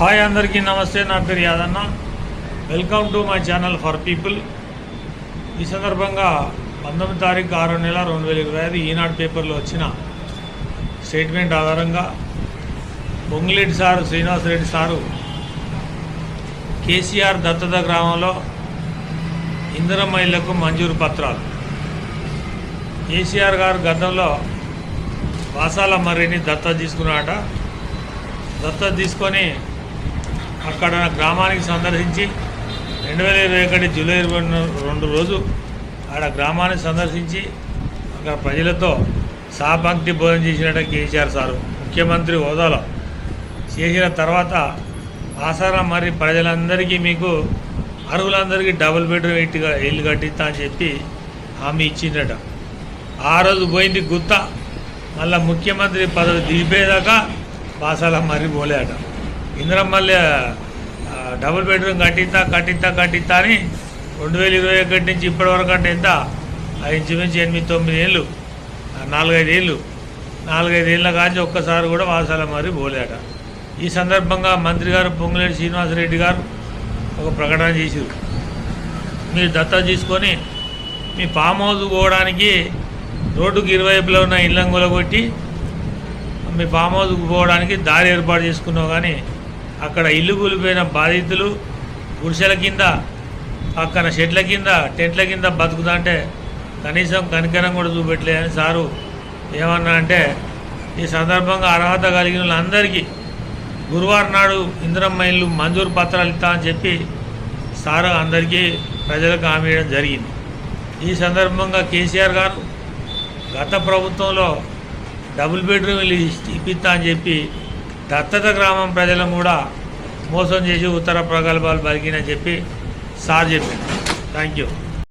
Hi అందరికీ నమస్తే నా పేరు Yadanna. Welcome to my channel for people ఈ సందర్భంగా పంతొమ్మిది తారీఖు ఆరో నెల రెండు వేల ఇరవై ఐదు ఈనాడు పేపర్లో వచ్చిన స్టేట్మెంట్ ఆధారంగా పొంగులేటి సారు శ్రీనివాసరెడ్డి సారు కేసీఆర్ దత్తత గ్రామంలో ఇందిరమ్మ ఇళ్ళకు మంజూరు పత్రాలు. కేసీఆర్ గారు గతంలో వాసాల మర్రిని దత్తత తీసుకున్నాట దత్తత తీసుకొని అక్కడ గ్రామానికి సందర్శించి రెండు వేల ఇరవై ఒకటి జూలై ఇరవై రెండు రోజు ఆడ గ్రామాన్ని సందర్శించి అక్కడ ప్రజలతో సహపంక్తి భోజనం చేసినట్టు కేసీఆర్ సారు. ముఖ్యమంత్రి హోదాలో చేసిన తర్వాత ఆసారా మరి ప్రజలందరికీ మీకు అర్హులందరికీ డబుల్ బెడ్రూమ్ ఇట్టుగా ఇల్లు కట్టిస్తా అని చెప్పి హామీ ఇచ్చిందట ఆ రోజు పోయింది గుత్త. మళ్ళీ ముఖ్యమంత్రి పదవి దిగిపోయేదాకా బాసాల మరి పోలేట ఇంద్రమల్లి డబుల్ బెడ్రూమ్ కట్టిస్తా కట్టిస్తా కట్టిస్తా అని రెండు వేల ఇరవై ఒకటి నుంచి ఇప్పటి వరకు అంటే ఎంత? ఆ ఇంచుమించు ఎనిమిది తొమ్మిది ఏళ్ళు నాలుగైదు ఏళ్ళు. నాలుగైదు ఏళ్ళ కాంచి ఒక్కసారి కూడా వాసాల మరి పోలేట ఈ సందర్భంగా మంత్రి గారు పొంగులేటి శ్రీనివాసరెడ్డి గారు ఒక ప్రకటన చేశారు. మీరు దత్తా తీసుకొని మీ ఫామ్ హౌస్ పోవడానికి రోడ్డుకి ఇరువైపులో ఉన్న ఇళ్ళం కొలగొట్టి మీ ఫామ్ హౌస్కి పోవడానికి దారి ఏర్పాటు చేసుకున్నావు కానీ అక్కడ ఇల్లు కూలిపోయిన బాధితులు గుడిసెల కింద పక్కన షెడ్ల కింద టెంట్ల కింద బతుకుతా అంటే కనీసం కనికరం కూడా చూపెట్టలేదని సారు ఏమన్నా అంటే ఈ సందర్భంగా అర్హత కలిగిన వాళ్ళందరికీ గురువారం నాడు ఇందిరమ్మ ఇల్లు మంజూరు పత్రాలు ఇస్తా అని చెప్పి సారు అందరికీ ప్రజలకు హామీ ఇవ్వడం జరిగింది. ఈ సందర్భంగా కేసీఆర్ గారు గత ప్రభుత్వంలో డబుల్ బెడ్రూమ్ ఇల్లు ఇప్పిస్తా అని చెప్పి దత్తత గ్రామం ప్రజలను కూడా మోసం చేసి ఉత్తర ప్రగల్భాలు పలికినని చెప్పి సార్ చెప్పారు. Thank you